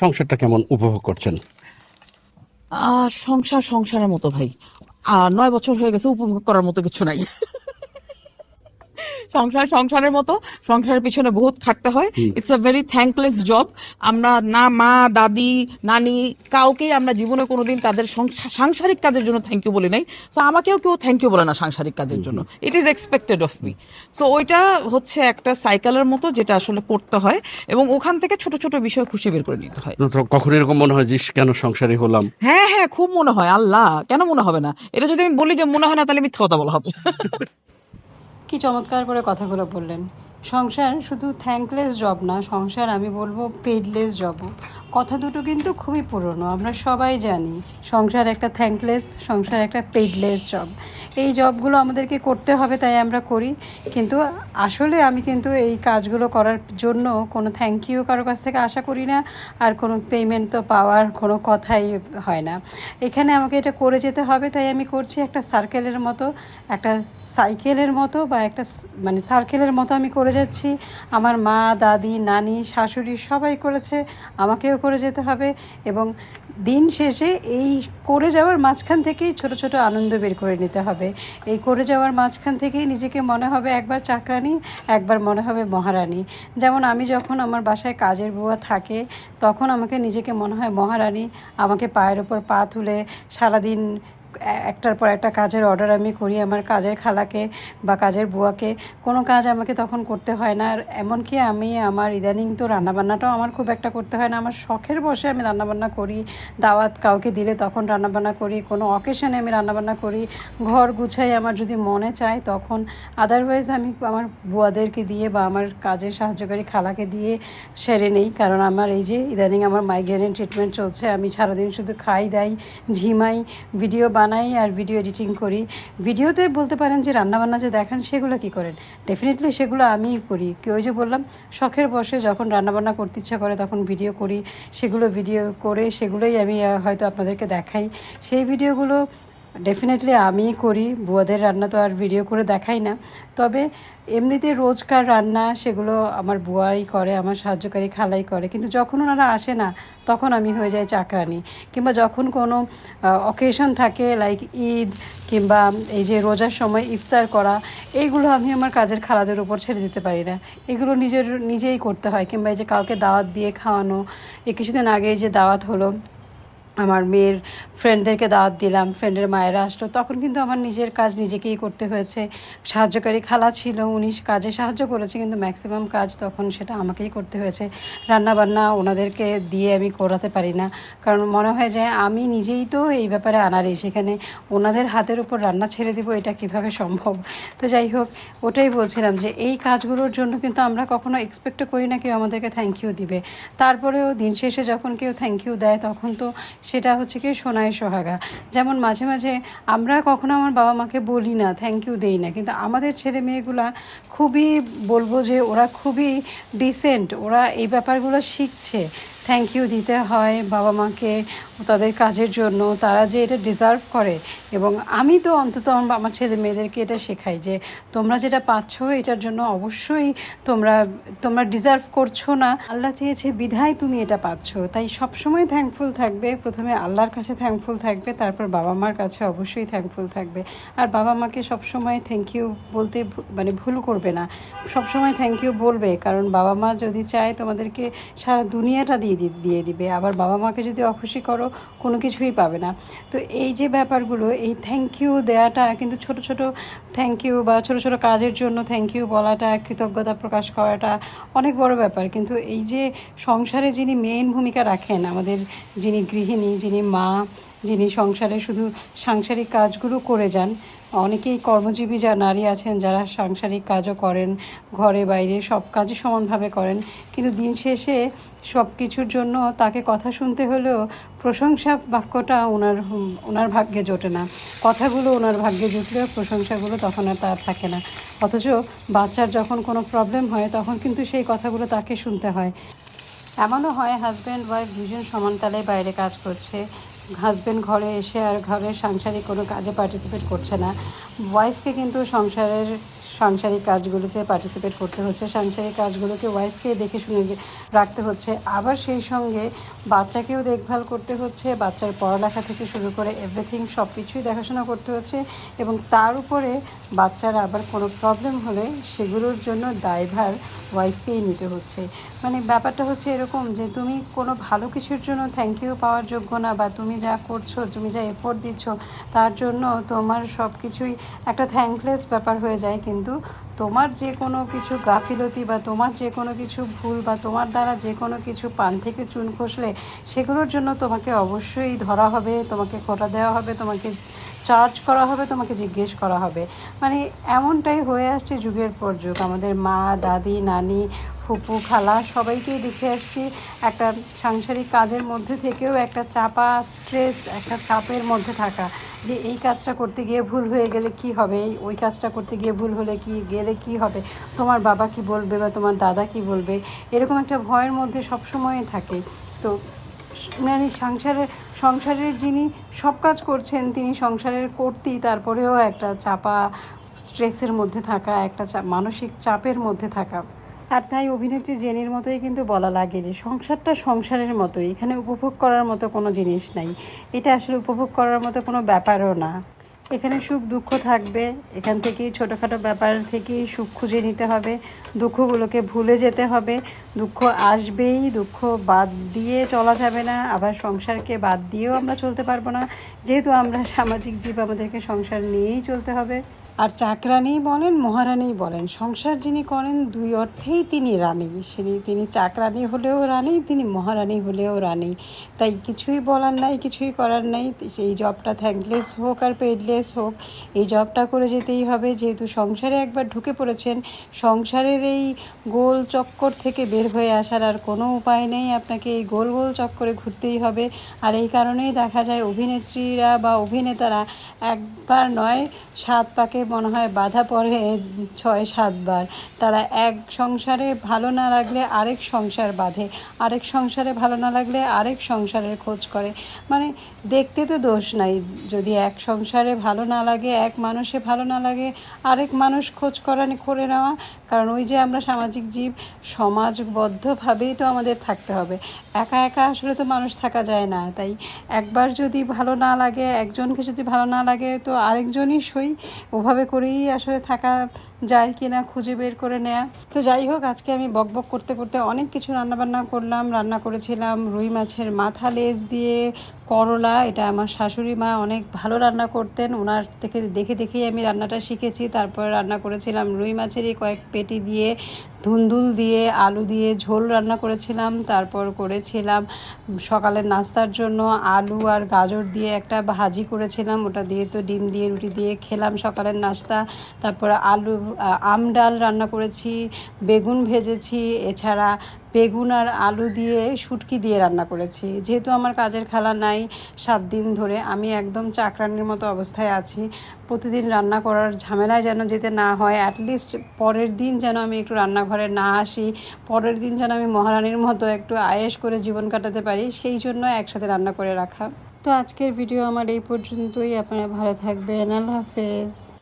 সংসারটা কেমন উপভোগ করছেন? সংসার সংসারের মতো ভাই। আর নয় বছর হয়ে গেছে, উপভোগ করার মতো কিছু নাই। সংসার সংসারের মতো সংসারের পিছনে বহুত খাটতে হয়। It's a very thankless job আমরা না মা দাদি নানি কাউকেই আমরা জীবনে কোনোদিন তাদের সংসা- সাংসারিক কাজের জন্য থ্যাংক ইউ বলি নাই। সো আমাকেও কেউ থ্যাংক ইউ বলে না সাংসারিক কাজের জন্য। It is expected of me so ওইটা হচ্ছে একটা সাইকেলের মতো যেটা আসলে করতে হয় এবং ওখান থেকে ছোট ছোট বিষয় খুশি বের করে নিতে হয়। কখন এরকম মনে হয় যে কেন সংসারী হলাম? হ্যাঁ হ্যাঁ খুব মনে হয়। আল্লাহ কেন মনে হবে না? এটা যদি আমি বলি যে মনে হয় না তাহলে মিথ্যা কথা বলা হবে। কি চমৎকার করে কথাগুলো বললেন। সংসার শুধু থ্যাঙ্কলেস জব না, সংসার আমি বলব পেডলেস জবও কথা দুটো কিন্তু খুবই পুরনো, আমরা সবাই জানি, সংসার একটা থ্যাঙ্কলেস সংসার একটা পেডলেস জব এই জবগুলো আমাদেরকে করতে হবে, তাই আমরা করি। কিন্তু আসলে আমি কিন্তু এই কাজগুলো করার জন্য কোনো থ্যাংক ইউ কারোর কাছ থেকে আশা করি না, আর কোনো পেমেন্ট তো পাওয়ার কোনো কথাই হয় না। এখানে আমাকে এটা করে যেতে হবে, তাই আমি করছি একটা সার্কেলের মতো, একটা সাইকেলের মতো বা একটা মানে সার্কেলের মতো আমি করে যাচ্ছি। আমার মা, দাদি, নানি, শাশুড়ি সবাই করেছে, আমাকেও করে যেতে হবে এবং দিন শেষে এই করে যাওয়ার মাঝখান থেকেই ছোট ছোট আনন্দ বের করে নিতে হবে। এই করে যাওয়ার মাঝখান থেকেই নিজেকে মনে হবে একবার চাকরানি, একবার মনে হবে মহারানী। যেমন আমি যখন আমার বাসায় কাজের বুয়া থাকে, তখন আমাকে নিজেকে মনে হয় মহারানী। আমাকে পায়ের ওপর পা তুলে সারাদিন একটার পর একটা কাজের অর্ডার আমি করি, আমার কাজের খালাকে বা কাজের বুয়াকে। কোনো কাজ আমাকে তখন করতে হয় না। আর এমনকি আমি আমার ইদানিং তো রান্নাবান্নাটাও আমার খুব একটা করতে হয় না। আমার শখের বসে আমি রান্নাবান্না করি। দাওয়াত কাউকে দিলে তখন রান্নাবান্না করি। কোনো অকেশনে আমি রান্নাবান্না করি। ঘর গুছাই আমার যদি মনে চায় তখন। আদারওয়াইজ আমি আমার বুয়াদেরকে দিয়ে বা আমার কাজের সাহায্যকারী খালাকে দিয়ে সেরে নেই। কারণ আমার এই যে ইদানিং আমার মাইগ্রেনের ট্রিটমেন্ট চলছে, আমি সারাদিন শুধু খাই, দাই, ঝিমাই ভিডিও বানাই আর ভিডিও এডিটিং করি। ভিডিওতে বলতে পারেন যে রান্নাবান্না যে দেখান, সেগুলো কি করেন? ডেফিনেটলি সেগুলো আমিই করি। কি ওই যে বললাম, শখের বসে যখন রান্নাবান্না করতে ইচ্ছা করে তখন ভিডিও করি। সেগুলো ভিডিও করে, সেগুলোই আমি হয়তো আপনাদেরকে দেখাই। সেই ভিডিওগুলো ডেফিনেটলি আমিই করি, বুয়াদের রান্না তো আর ভিডিও করে দেখাই না। তবে এমনিতে রোজকার রান্না, সেগুলো আমার বুয়াই করে, আমার সাহায্যকারী খালাই করে। কিন্তু যখন ওনারা আসে না, তখন আমি হয়ে যাই চাকরানি। কিংবা যখন কোনো অকেশন থাকে লাইক ঈদ কিংবা এই যে রোজার সময় ইফতার করা, এইগুলো আমি আমার কাজের খালাদের উপর ছেড়ে দিতে পারি না। এগুলো নিজের, নিজেই করতে হয়। কিংবা এই যে কাউকে দাওয়াত দিয়ে খাওয়ানো, এই কিছুদিন আগে যে দাওয়াত হলো আমার মেয়ের ফ্রেন্ডদেরকে দাওয়াত দিলাম ফ্রেন্ডের মায়েরা আসলো। তখন কিন্তু আমার নিজের কাজ নিজেকেই করতে হয়েছে। সাহায্যকারী খালা ছিল, উনি কাজে সাহায্য করেছে, কিন্তু ম্যাক্সিমাম কাজ তখন সেটা আমাকেই করতে হয়েছে। রান্নাবান্না ওনাদেরকে দিয়ে আমি করাতে পারি না। কারণ মনে হয় যে আমি নিজেই তো এই ব্যাপারে আনারি সেখানে ওনাদের হাতের উপর রান্না ছেড়ে দিব, এটা কীভাবে সম্ভব? তো যাই হোক, ওটাই বলছিলাম যে এই কাজগুলোর জন্য কিন্তু আমরা কখনো এক্সপেক্টও করি না কেউ আমাদেরকে থ্যাংক ইউ দিবে। তারপরেও দিন শেষে যখন কেউ থ্যাংক ইউ দেয়, তখন তো সেটা হচ্ছে কি সোনায় সোহাগা। যেমন মাঝে মাঝে আমরা কখনো আমার বাবা মাকে বলি না থ্যাংক ইউ দেই না, কিন্তু আমাদের ছেলে মেয়েগুলা খুবই বলব যে ওরা খুবই ডিসেন্ট ওরা এই ব্যাপারগুলো শিখছে। থ্যাংক ইউ দিতে হয় বাবা মাকে তাদের কাজের জন্য। তারা যে এটা ডিজার্ভ করে এবং আমি তো অন্তত আমার ছেলে মেয়েদেরকে এটা শেখাই যে তোমরা যেটা পাচ্ছ এটার জন্য অবশ্যই তোমরা তোমরা ডিজার্ভ করছ না। আল্লাহ চেয়েছে বিধায় তুমি এটা পাচ্ছ। তাই সবসময় থ্যাঙ্কফুল থাকবে। প্রথমে আল্লাহর কাছে থ্যাঙ্কফুল থাকবে, তারপর বাবা মার কাছে অবশ্যই থ্যাঙ্কফুল থাকবে। আর বাবা মাকে সবসময় থ্যাংক ইউ বলতে মানে ভুল করবে না। সবসময় থ্যাংক ইউ বলবে, কারণ বাবা মা যদি চায় তোমাদেরকে সারা দুনিয়াটা দিয়ে দিয়ে দিবে। আবার বাবা মাকে যদি অখুশি করো, কোনো কিছুই পাবে না। তো এই যে ব্যাপারগুলো, এই থ্যাংক ইউ দেওয়াটা কিন্তু ছোট ছোট থ্যাংক ইউ বা ছোট ছোট কাজের জন্য থ্যাংক ইউ বলাটা, কৃতজ্ঞতা প্রকাশ করাটা অনেক বড় ব্যাপার। কিন্তু এই যে সংসারে যিনি মেন ভূমিকা রাখেন, আমাদের যিনি গৃহিণী, যিনি মা, যিনি সংসারে শুধু সাংসারিক কাজগুলো করে যান, অনেকেই কর্মজীবী যা নারী আছেন, যারা সাংসারিক কাজও করেন, ঘরে, বাইরে সব কাজই সমানভাবে করেন। কিন্তু দিন শেষে সব কিছুর জন্য তাকে কথা শুনতে হলেও প্রশংসা বাক্যটা ওনার ওনার ভাগ্যে জোটে না। কথাগুলো ওনার ভাগ্যে জুটলেও প্রশংসাগুলো তখন আর তার থাকে না। অথচ বাচ্চার যখন কোনো প্রবলেম হয়, তখন কিন্তু সেই কথাগুলো তাকে শুনতে হয়। এমনও হয় হাজব্যান্ড ওয়াইফ দুজন সমানতালে বাইরে কাজ করছে। হাজব্যান্ড ঘরে এসে আর ঘরের সাংসারিক কোনো কাজে পার্টিসিপেট করছে না। ওয়াইফকে কিন্তু সংসারের সাংসারিক কাজগুলোতে পার্টিসিপেট করতে হচ্ছে। সাংসারিক কাজগুলোকে ওয়াইফকে দেখে শুনে রাখতে হচ্ছে। আবার সেই সঙ্গে বাচ্চাকেও দেখভাল করতে হচ্ছে। বাচ্চার পড়ালেখা থেকে শুরু করে এভরিথিং সব কিছুই দেখাশোনা করতে হচ্ছে এবং তার উপরে বাচ্চার আবার কোনো প্রবলেম হলে সেগুলোর জন্য দায়ভার ওয়াইফকেই নিতে হচ্ছে। মানে ব্যাপারটা হচ্ছে এরকম যে তুমি কোনো ভালো কিছুর জন্য থ্যাংক ইউ পাওয়ার যোগ্য না বা তুমি যা করছ, তুমি যা এফোর্ট দিচ্ছ, তার জন্য তোমার সব কিছুই একটা থ্যাঙ্কলেস ব্যাপার হয়ে যায়। কিন্তু তোমার যে কোনো কিছু গাফিলতি বা তোমার যে কোনো কিছু ভুল বা তোমার দ্বারা যে কোনো কিছু পান থেকে চুন খসলে, সেগুলোর জন্য তোমাকে অবশ্যই ধরা হবে, তোমাকে খোটা দেওয়া হবে, তোমাকে চার্জ করা হবে, তোমাকে জিজ্ঞেস করা হবে। মানে এমনটাই হয়ে আসছে যুগের পর যুগ। আমাদের মা, দাদি, নানি, ফুপু, খালা সবাইকেই দেখে আসছি। একটা সাংসারিক কাজের মধ্যে থেকেও একটা চাপা স্ট্রেস একটা চাপের মধ্যে থাকা। যে এই কাজটা করতে গিয়ে ভুল হয়ে গেলে কি হবে? ওই কাজটা করতে গিয়ে ভুল হলে কি, গেলে কি হবে? তোমার বাবা কি বলবে বা তোমার দাদা কি বলবে? এরকম একটা ভয়ের মধ্যে সবসময় থাকে। তো মানে সংসারের সংসারের যিনি সব কাজ করছেন, তিনি সংসারের করতেই তারপরেও একটা চাপা স্ট্রেসের মধ্যে থাকা, একটা মানসিক চাপের মধ্যে থাকা। আর তাই অভিনেত্রী জেনির মতোই কিন্তু বলা লাগে যে, সংসারটা সংসারের মতোই, এখানে উপভোগ করার মতো কোনো জিনিস নাই। এটা আসলে উপভোগ করার মতো কোনো ব্যাপারও না। এখানে সুখ দুঃখ থাকবে। এখান থেকেই ছোটোখাটো ব্যাপার থেকেই সুখ খুঁজে নিতে হবে। দুঃখগুলোকে ভুলে যেতে হবে। দুঃখ আসবেই, দুঃখ বাদ দিয়ে চলা যাবে না। আবার সংসারকে বাদ দিয়েও আমরা চলতে পারব না। যেহেতু আমরা সামাজিক জীব, আমাদেরকে সংসার নিয়েই চলতে হবে। আর চাকরানি বলেন মহারানী বলেন। সংসার যিনি করেন, দুই অর্থেই তিনি রানী। তিনি তিনি চাকরানি হলেও রানী, তিনি মহারানী হলেও রানী। তাই কিছুই বলার নাই, কিছুই করার নাই। সেই জবটা থ্যাঙ্কলেস হোক আর পেডলেস হোক, এই জবটা করে যেতেই হবে। যেহেতু সংসারে একবার ঢুকে পড়েছেন, সংসারের এই গোল চক্কর থেকে বের হয়ে আসার আর কোনো উপায় নেই। আপনাকে এই গোল গোল চক্করে ঘুরতেই হবে। আর এই কারণেই দেখা যায়, অভিনেত্রীরা বা অভিনেতারা একবার নয়, সাত পাকে মনে হয় বাধা পড়ে ছয় সাতবার তারা এক সংসারে ভালো না লাগলে আরেক সংসার বাঁধে। আরেক সংসারে ভালো না লাগলে আরেক সংসারের খোঁজ করে। মানে দেখতে তো দোষ নাই। যদি এক সংসারে ভালো না লাগে, এক মানুষে ভালো না লাগে, আরেক মানুষ খোঁজ করা করে নেওয়া। কারণ ওই যে আমরা সামাজিক জীব, সমাজবদ্ধভাবেই তো আমাদের থাকতে হবে। একা একা আসলে তো মানুষ থাকা যায় না। তাই একবার যদি ভালো না লাগে, একজনকে যদি ভালো না লাগে, তো আরেকজনই সই। ওভাবে করেই আসলে থাকা যায় কি না খুঁজে বের করে নেয়া। তো যাই হোক, আজকে আমি বক বক করতে করতে অনেক কিছু রান্নাবান্না করলাম। রান্না করেছিলাম রুই মাছের মাথা লেজ দিয়ে, করলা, এটা আমার শাশুড়ি মা অনেক ভালো রান্না করতেন। ওনার থেকে দেখে দেখেই আমি রান্নাটা শিখেছি। তারপর রান্না করেছিলাম রুই মাছেরই কয়েক পেটি দিয়ে ধুন্দুল দিয়ে, আলু দিয়ে ঝোল রান্না করেছিলাম। তারপর করেছিলাম সকালের নাস্তার জন্য আলু আর গাজর দিয়ে একটা ভাজি করেছিলাম। ওটা দিয়ে তো ডিম দিয়ে, রুটি দিয়ে খেলাম সকালের নাস্তা। তারপর আলু আম ডাল রান্না করেছি, বেগুন ভেজেছি, এছাড়া বেগুন আর আলু দিয়ে শুটকি দিয়ে রান্না করেছি। যেহেতু আমার কাজের খেলা নাই, সাত দিন ধরে আমি একদম চাকরানির মতো অবস্থায় আছি। প্রতিদিন রান্না করার ঝামেলায় যেন যেতে না হয় অ্যাটলিস্ট পরের দিন যেন আমি একটু রান্নাঘরে না আসি, পরের দিন যেন আমি মহারানীর মতো একটু আয়েস করে জীবন কাটাতে পারি, সেই জন্য একসাথে রান্না করে রাখা। তো আজকের ভিডিও আমার এই পর্যন্তই, আপনারা ভালো থাকবেন, আল্লাহ হাফেজ।